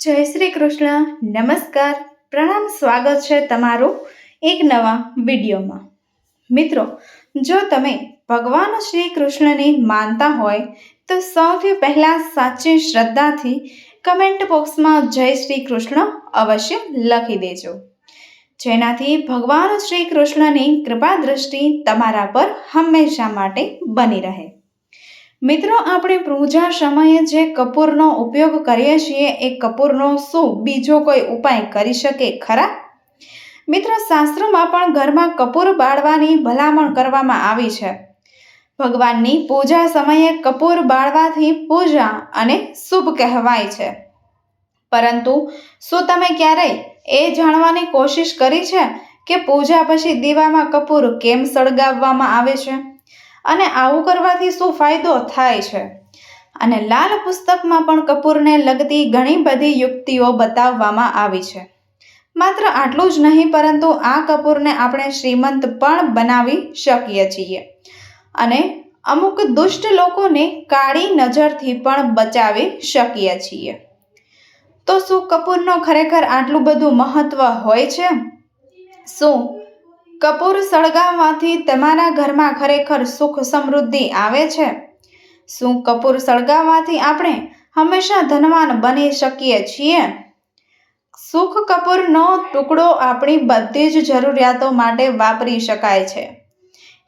જય શ્રી કૃષ્ણ. નમસ્કાર. પ્રણામ. સ્વાગત છે તમારું એક નવા વિડીયોમાં. મિત્રો, જો તમે ભગવાન શ્રી કૃષ્ણને માનતા હોય, તો સૌથી પહેલાં સાચી શ્રદ્ધાથી કમેન્ટ બોક્સમાં જય શ્રી કૃષ્ણ અવશ્ય લખી દેજો. જેનાથી ભગવાન શ્રી કૃષ્ણની કૃપા દ્રષ્ટિ તમારા પર હંમેશા માટે બની રહે. મિત્રો, આપણે પૂજા સમયે જે કપૂરનો ઉપયોગ કરીએ છીએ, એ કપૂરનો શું? બીજો કોઈ ઉપાય કરી શકે ખરા? મિત્રો, શાસ્ત્રોમાં પણ ઘરમાં કપૂર બાળવાની ભલામણ કરવામાં આવી છે. ભગવાનની પૂજા સમયે કપૂર બાળવાથી પૂજા અને શુભ કહેવાય છે. પરંતુ શું તમે ક્યારેય એ જાણવાની કોશિશ કરી છે કે પૂજા પછી દીવામાં કપૂર કેમ સળગાવવામાં આવે છે? અને આવું કરવાથી શું ફાયદો થાય છે? અને લાલ પુસ્તકમાં પણ કપૂરને લગતી ઘણી બધી યુક્તિઓ બતાવવામાં આવી છે. માત્ર આટલું જ નહીં, પરંતુ આ કપૂરને આપણે શ્રીમંત પણ બનાવી શકીએ છીએ. અને અમુક દુષ્ટ લોકોને કાળી નજરથી પણ બચાવી શકીએ છીએ. તો શું કપૂરનો ખરેખર આટલું બધું મહત્વ હોય છે? શું કપૂર સળગાવવાથી તમારા ઘરમાં ખરેખર સુખ સમૃદ્ધિ આવે છે. શું કપૂર સળગાવવાથી આપણે હંમેશા ધનવાન બની શકીએ છીએ? સુખ કપૂરનો ટુકડો આપણી બધી જ જરૂરિયાતો માટે વાપરી શકાય છે.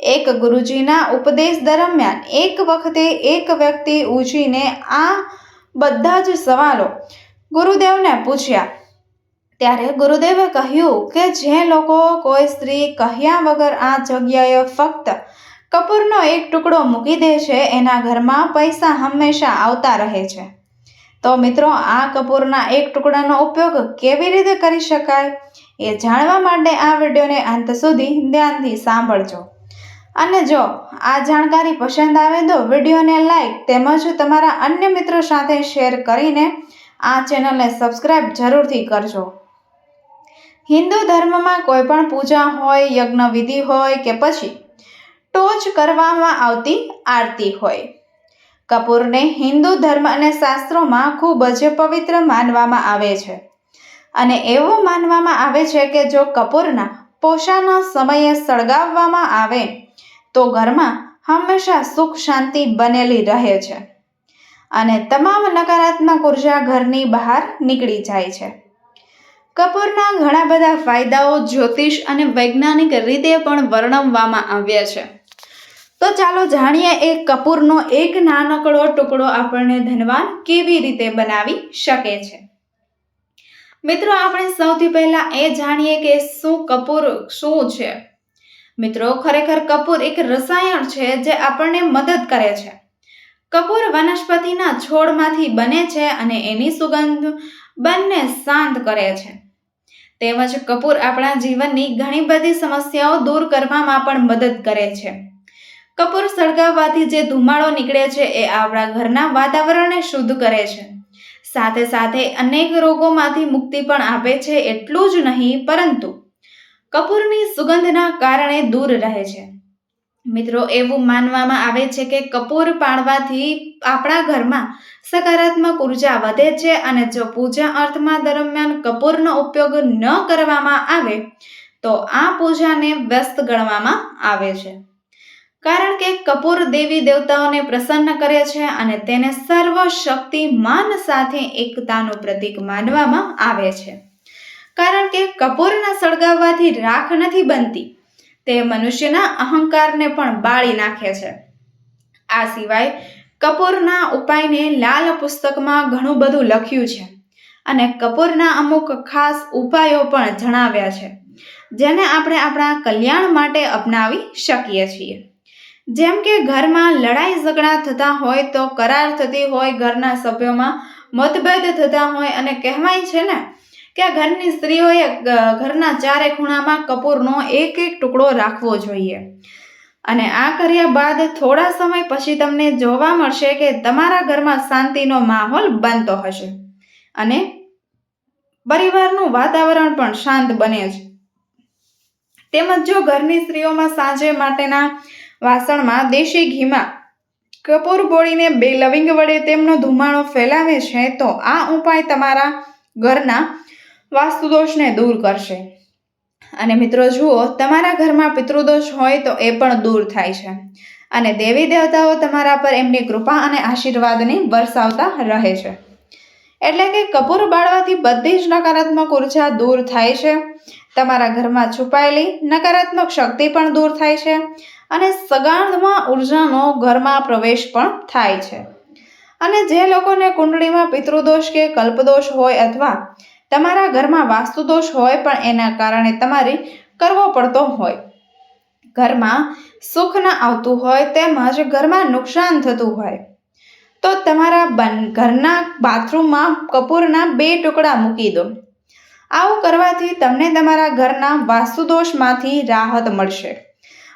એક ગુરુજીના ઉપદેશ દરમિયાન એક વખતે એક વ્યક્તિ ઊંચીને આ બધા જ સવાલો ગુરુદેવને પૂછ્યા ત્યારે ગુરુદેવે કહ્યું કે જે લોકો કોઈ સ્ત્રી કહ્યા વગર આ જગ્યાએ ફક્ત કપૂરનો એક ટુકડો મૂકી દે છે, એના ઘરમાં પૈસા હંમેશા આવતા રહે છે. તો મિત્રો, આ કપૂરના એક ટુકડાનો ઉપયોગ કેવી રીતે કરી શકાય એ જાણવા માટે આ વિડીયોને અંત સુધી ધ્યાનથી સાંભળજો. અને જો આ જાણકારી પસંદ આવે તો વિડીયોને લાઈક તેમજ તમારા અન્ય મિત્રો સાથે શેર કરીને આ ચેનલને સબસ્ક્રાઈબ જરૂરથી કરજો. હિન્દુ ધર્મમાં કોઈ પણ પૂજા હોય યજ્ઞ વિધિ હોય કે પછી ટોચ કરવામાં આવતી આરતી હોય. કપૂરને હિન્દુ ધર્મ અને શાસ્ત્રોમાં ખૂબ જ પવિત્ર માનવામાં આવે છે. અને એવું માનવામાં આવે છે કે જો કપૂરના પોષાના સમયે સળગાવવામાં આવે, તો ઘરમાં હંમેશા સુખ શાંતિ બનેલી રહે છે. અને તમામ નકારાત્મક ઊર્જા ઘરની બહાર નીકળી જાય છે. કપૂરના ઘણા બધા ફાયદાઓ જ્યોતિષ અને વૈજ્ઞાનિક રીતે પણ વર્ણવવામાં આવ્યા છે. તો ચાલો જાણીએ એ કપૂરનો એક નાનકડો ટુકડો આપણને ધનવાન કેવી રીતે બનાવી શકે છે. મિત્રો, આપણે સૌથી પહેલા એ જાણીએ કે શું કપૂર શું છે. મિત્રો, ખરેખર કપૂર એક રસાયણ છે જે આપણને મદદ કરે છે. કપૂર વનસ્પતિના છોડમાંથી બને છે અને એની સુગંધ બંને શાંત કરે છે. તેમજ કપૂર આપણા જીવનની ઘણી બધી સમસ્યાઓ દૂર કરવામાં પણ મદદ કરે છે. કપૂર સળગાવવાથી જે ધુમાડો નીકળે છે એ આપણા ઘરના વાતાવરણને શુદ્ધ કરે છે. સાથે સાથે અનેક રોગોમાંથી મુક્તિ પણ આપે છે એટલું જ નહીં પરંતુ કપૂરની સુગંધના કારણે દૂર રહે છે. મિત્રો, એવું માનવામાં આવે છે કે કપૂર પાડવાથી આપણા ઘરમાં સકારાત્મક ઊર્જા વધે છે અને જો પૂજા અર્થમાં દરમિયાન કપૂરનો ઉપયોગ ન કરવામાં આવે, તો આ પૂજાને વ્યસ્ત ગણવામાં આવે છે. કારણ કે કપૂર દેવી દેવતાઓને પ્રસન્ન કરે છે અને તેને સર્વશક્તિમાન સાથે એકતાનું પ્રતીક માનવામાં આવે છે. કારણ કે કપૂરના સળગાવવાથી રાખ નથી બનતી તે મનુષ્યના અહંકારને પણ બાળી નાખે છે. આ સિવાય કપૂરના ઉપાયને લાલ પુસ્તકમાં ઘણું બધું લખ્યું છે અને કપૂરના અમુક ખાસ ઉપાયો પણ જણાવ્યા છે, જેને આપણે આપણા કલ્યાણ માટે અપનાવી શકીએ છીએ. જેમ કે ઘરમાં લડાઈ ઝઘડા થતા હોય તો કરાર થતી હોય, ઘરના સભ્યોમાં મતભેદ થતા હોય અને કહેવાય છે ને કે ઘરની સ્ત્રીઓએ ઘરના ચારે ખૂણામાં કપૂરનો એક એક ટુકડો રાખવો જોઈએ. અને આ કર્યા બાદ થોડા સમય પછી તમને જોવા મળશે કે તમારા ઘરમાં શાંતિનો માહોલ બનતો હશે. અને પરિવારનું વાતાવરણ પણ શાંત બને છે તેમજ જો ઘરની સ્ત્રીઓમાં સાંજે માટેના વાસણમાં દેશી ઘીમાં કપૂર બોળીને બે લવિંગ વડે તેમનો ધુમાડો ફેલાવે છે, તો આ ઉપાય તમારા ઘરના વાસ્તુદોષને દૂર કરશે. અને મિત્રો, જુઓ, તમારા ઘરમાં પિતૃદોષ હોય તો એ પણ દૂર થાય છે. અને દેવી દેવતાઓ તમારા પર એમની કૃપા અને આશીર્વાદની વરસાવતા રહે છે. એટલે કે કપૂર બાળવાથી બધી જ નકારાત્મક ઊર્જા દૂર થાય છે. તમારા ઘરમાં છુપાયેલી નકારાત્મક શક્તિ પણ દૂર થાય છે. અને સગાંધમાં ઉર્જાનો ઘરમાં પ્રવેશ પણ થાય છે. અને જે લોકોને કુંડળીમાં પિતૃદોષ કે કલ્પદોષ હોય અથવા તમારા ઘરમાં વાસ્તુદોષ હોય પણ એના કારણે તમારે કરવો પડતો હોય. ઘરમાં સુખ ન આવતું હોય તેમજ ઘરમાં નુકસાન થતું હોય. તો તમારા બન, ઘરના બાથરૂમમાં કપૂરના બે ટુકડા મૂકી દો. આવું કરવાથી તમને તમારા ઘરના વાસ્તુદોષમાંથી રાહત મળશે.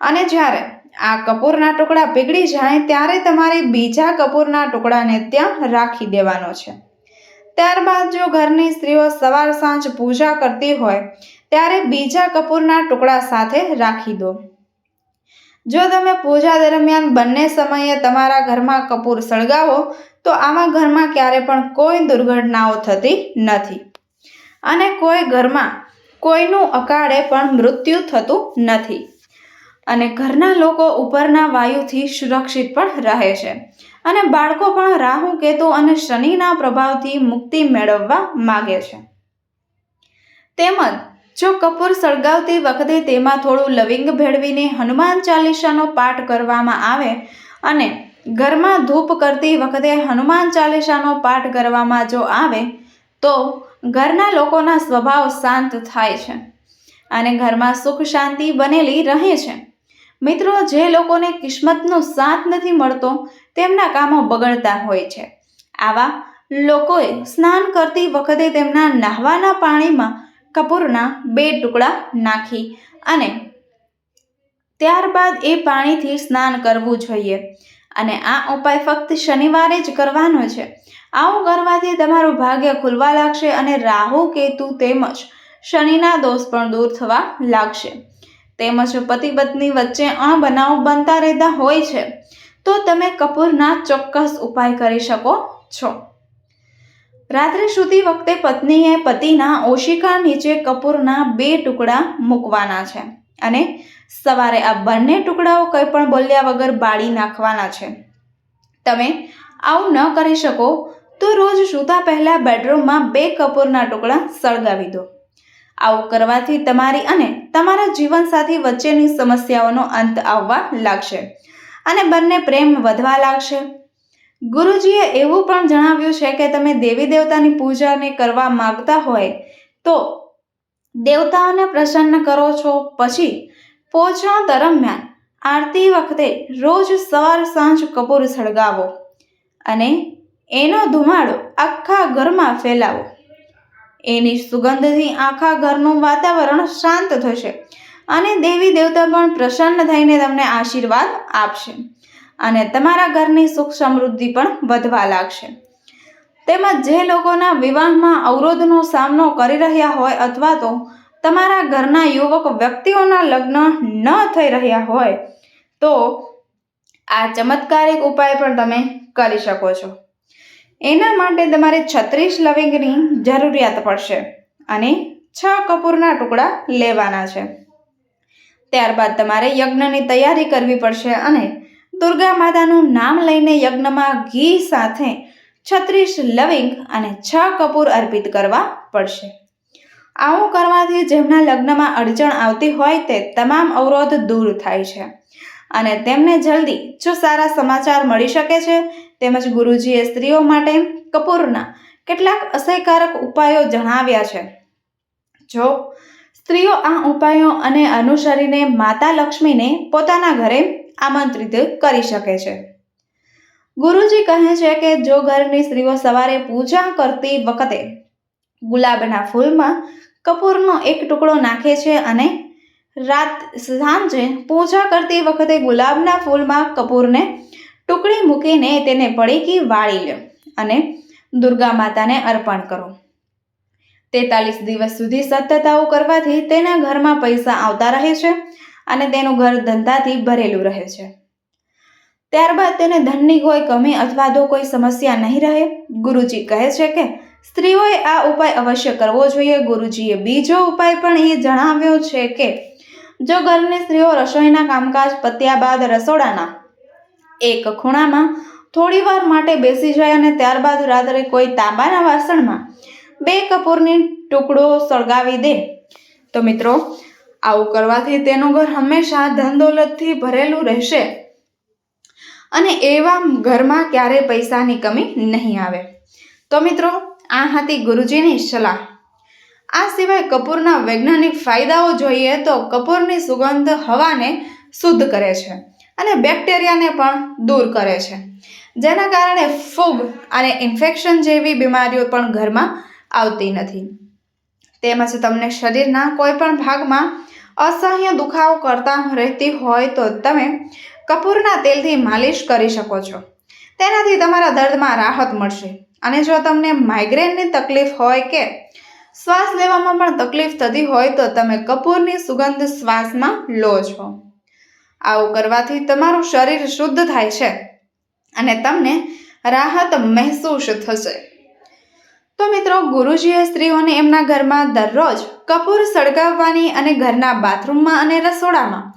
અને જ્યારે આ કપૂરના ટુકડા પીગળી જાય ત્યારે તમારે બીજા કપૂરના ટુકડાને ત્યાં રાખી દેવાનો છે. ત્યારબાદ જો ઘરની સ્ત્રીઓ સવાર સાંજ પૂજા કરતી હોય, ત્યારે બીજા કપૂરના ટુકડા સાથે રાખી દો. જો તમે પૂજા દરમિયાન બંને સમયે તમારા ઘરમાં કપૂર સળગાવો, તો આવા ઘરમાં ક્યારે પણ કોઈ દુર્ઘટનાઓ થતી નથી. અને કોઈ ઘરમાં કોઈનું અકાળે પણ મૃત્યુ થતું નથી. અને ઘરના લોકો ઉપરના વાયુથી સુરક્ષિત પણ રહે છે. અને બાળકો પણ રાહુ, કેતુ અને શનિના પ્રભાવથી મુક્તિ મેળવવા માગે છે. તેમજ, જો કપૂર સળગાવતી વખતે તેમાં થોડું લવિંગ ભેળવીને હનુમાન ચાલીસાનો પાઠ કરવામાં આવે અને ઘરમાં ધૂપ કરતી વખતે હનુમાન ચાલીસાનો પાઠ કરવામાં જો આવે, તો ઘરના લોકોના સ્વભાવ શાંત થાય છે અને ઘરમાં સુખ શાંતિ બનેલી રહે છે. મિત્રો, જે લોકોને કિસ્મતનો સાથ નથી મળતો, તેમના કામો બગડતા હોય છે. આવા લોકોએ સ્નાન કરતી વખતે તેમના નાહવાના પાણીમાં કપૂરના બે ટુકડા નાખી અને ત્યારબાદ એ પાણીથી સ્નાન કરવું જોઈએ. અને આ ઉપાય ફક્ત શનિવારે જ કરવાનો છે. આવું કરવાથી તમારું ભાગ્ય ખુલવા લાગશે અને રાહુ, કેતુ તેમજ શનિના દોષ પણ દૂર થવા લાગશે. તેમજ પતિ પત્ની વચ્ચે અણબનાવ બનતા રહેતા હોય છે, તો તમે કપૂરના ચોક્કસ ઉપાય કરી શકો છો. રાત્રે સૂતી વખતે પત્નીએ પતિના ઓશિકા નીચે કપૂરના બે ટુકડા મૂકવાના છે અને સવારે આ બંને ટુકડાઓ કંઈ પણ બોલ્યા વગર બાળી નાખવાના છે. તમે આવું ન કરી શકો, તો રોજ સૂતા પહેલાં બેડરૂમમાં બે કપૂરના ટુકડા સળગાવી દો. આવું કરવાથી તમારી અને તમારા જીવનસાથી વચ્ચેની સમસ્યાઓનો અંત આવવા લાગશે અને બંને પ્રેમ વધવા લાગશે. ગુરુજીએ એવું પણ જણાવ્યું છે કે તમે દેવી દેવતાની પૂજાને કરવા માગતા હોય તો દેવતાઓને પ્રસન્ન કરો છો. પછી પોષણ દરમિયાન આરતી વખતે રોજ સવાર સાંજ કપૂર સળગાવો અને એનો ધુમાડો આખા ઘરમાં ફેલાવો. એની સુગંધથી આખા ઘરનું વાતાવરણ શાંત થશે અને દેવી દેવતા પણ પ્રસન્ન થઈને તમને આશીર્વાદ આપશે અને તમારા ઘરની સુખ સમૃદ્ધિ પણ વધવા લાગશે. તેમજ જે લોકોના વિવાહમાં અવરોધનો સામનો કરી રહ્યા હોય અથવા તો તમારા ઘરના યુવક વ્યક્તિઓના લગ્ન ન થઈ રહ્યા હોય તો આ ચમત્કારિક ઉપાય પણ તમે કરી શકો છો. એના માટે તમારે છત્રીસ લવિંગની જરૂરિયાત પડશે અને છ કપૂરના ટુકડા લેવાના છે. ત્યારબાદ તમારે યજ્ઞની તૈયારી કરવી પડશે અને દુર્ગા માતાનું નામ લઈને યજ્ઞમાં ઘી સાથે છત્રીસ લવિંગ અને છ કપૂર અર્પિત કરવા પડશે. આવું કરવાથી જેમના લગ્નમાં અડચણ આવતી હોય તે તમામ અવરોધ દૂર થાય છે. અને તેમને જલ્દી જો સારા સમાચાર મળી શકે છે તેમજ ગુરુજીએ સ્ત્રીઓ માટે કપૂરના કેટલાક અસરકારક ઉપાયો જણાવ્યા છે. જો સ્ત્રીઓ આ ઉપાયો અને અનુસરીને માતા લક્ષ્મીને પોતાના ઘરે આમંત્રિત કરી શકે છે. ગુરુજી કહે છે કે જો ઘરની સ્ત્રીઓ સવારે પૂજા કરતી વખતે ગુલાબના ફૂલમાં કપૂરનો એક ટુકડો નાખે છે અને રાત સાંજે પૂજા કરતી વખતે ગુલાબના ફૂલમાં કપૂરને ટુકડી મૂકીને તેને પડીકી વાળી લો અને દુર્ગા માતાને અર્પણ કરો. તેતાલીસ દિવસ સુધી સતત આવું કરવાથી તેના ઘરમાં પૈસા આવતા રહે છે અને તેનું ઘર ધંધાથી ભરેલું રહે છે. ત્યારબાદ તેને ધનની કોઈ કમી અથવા તો કોઈ સમસ્યા નહીં રહે. ગુરુજી કહે છે કે સ્ત્રીઓએ આ ઉપાય અવશ્ય કરવો જોઈએ. ગુરુજીએ બીજો ઉપાય પણ એ જણાવ્યો છે કે જો ઘરની સ્ત્રીઓ રસોઈના કામકાજ, પત્યા બાદ રસોડાના એક ખૂણામાં થોડી વાર માટે બેસી જાય અને ત્યારબાદ રાત્રે કોઈ તાંબાના વાસણમાં બે કપૂરની ટુકડો સળગાવી દે. તો મિત્રો, આવું કરવાથી તેનું ઘર હંમેશા ધન ભરેલું રહેશે અને એવા ઘરમાં ક્યારેય પૈસાની કમી નહીં આવે. તો મિત્રો, આ હતી ગુરુજીની સલાહ. આ સિવાય કપૂરના વૈજ્ઞાનિક ફાયદાઓ જોઈએ તો કપૂરની સુગંધ હવાને શુદ્ધ કરે છે. અને બેક્ટેરિયાને પણ દૂર કરે છે. જેના કારણે ફૂગ અને ઇન્ફેક્શન જેવી બીમારીઓ પણ ઘરમાં આવતી નથી. તેમજ તમને શરીરના કોઈ પણ ભાગમાં અસહ્ય દુખાવો કરતા રહેતી હોય તો તમે કપૂરના તેલથી માલિશ કરી શકો છો. તેનાથી તમારા દર્દમાં રાહત મળશે. અને જો તમને માઇગ્રેનની તકલીફ હોય કે શ્વાસ લેવામાં પણ તકલીફ થતી હોય તો તમે કપૂરની સુગંધ શ્વાસમાં લો છો. આવું કરવાથી તમારું શરીર શુદ્ધ થાય છે અને તમને રાહત મહેસૂસ થશે. તો મિત્રો, ગુરુજીએ સ્ત્રીઓને એમના ઘરમાં દરરોજ કપૂર સળગાવવાની અને ઘરના બાથરૂમમાં અને રસોડામાં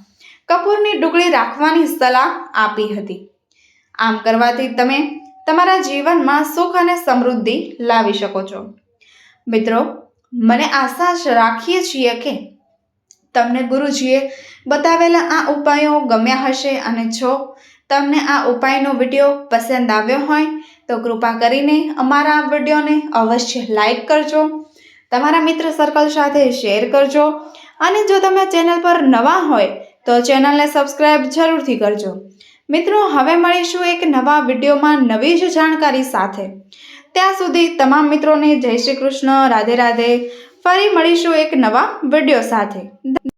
કપૂરની ડુંગળી રાખવાની સલાહ આપી હતી. આમ કરવાથી તમે તમારા જીવનમાં સુખ અને સમૃદ્ધિ લાવી શકો છો. મિત્રો, મને આશા રાખીએ છીએ કે તમને ગુરુજીએ બતાવેલા આ ઉપાયો ગમ્યા હશે અને જો તમને આ ઉપાયનો વીડિયો પસંદ આવ્યો હોય, તો કૃપા કરીને અમારા વિડીયોને અવશ્ય લાઈક કરજો, તમારા મિત્ર સર્કલ સાથે શેર કરજો, અને જો તમે ચેનલ પર નવા હોય, તો ચેનલને સબસ્ક્રાઈબ જરૂરથી કરજો. મિત્રો, હવે મળીશું એક નવા વિડીયોમાં નવી જ જાણકારી સાથે. ત્યાં સુધી તમામ મિત્રોને જય શ્રી કૃષ્ણ, રાધે રાધે. ફરી મળીશું એક નવા વીડિયો સાથે.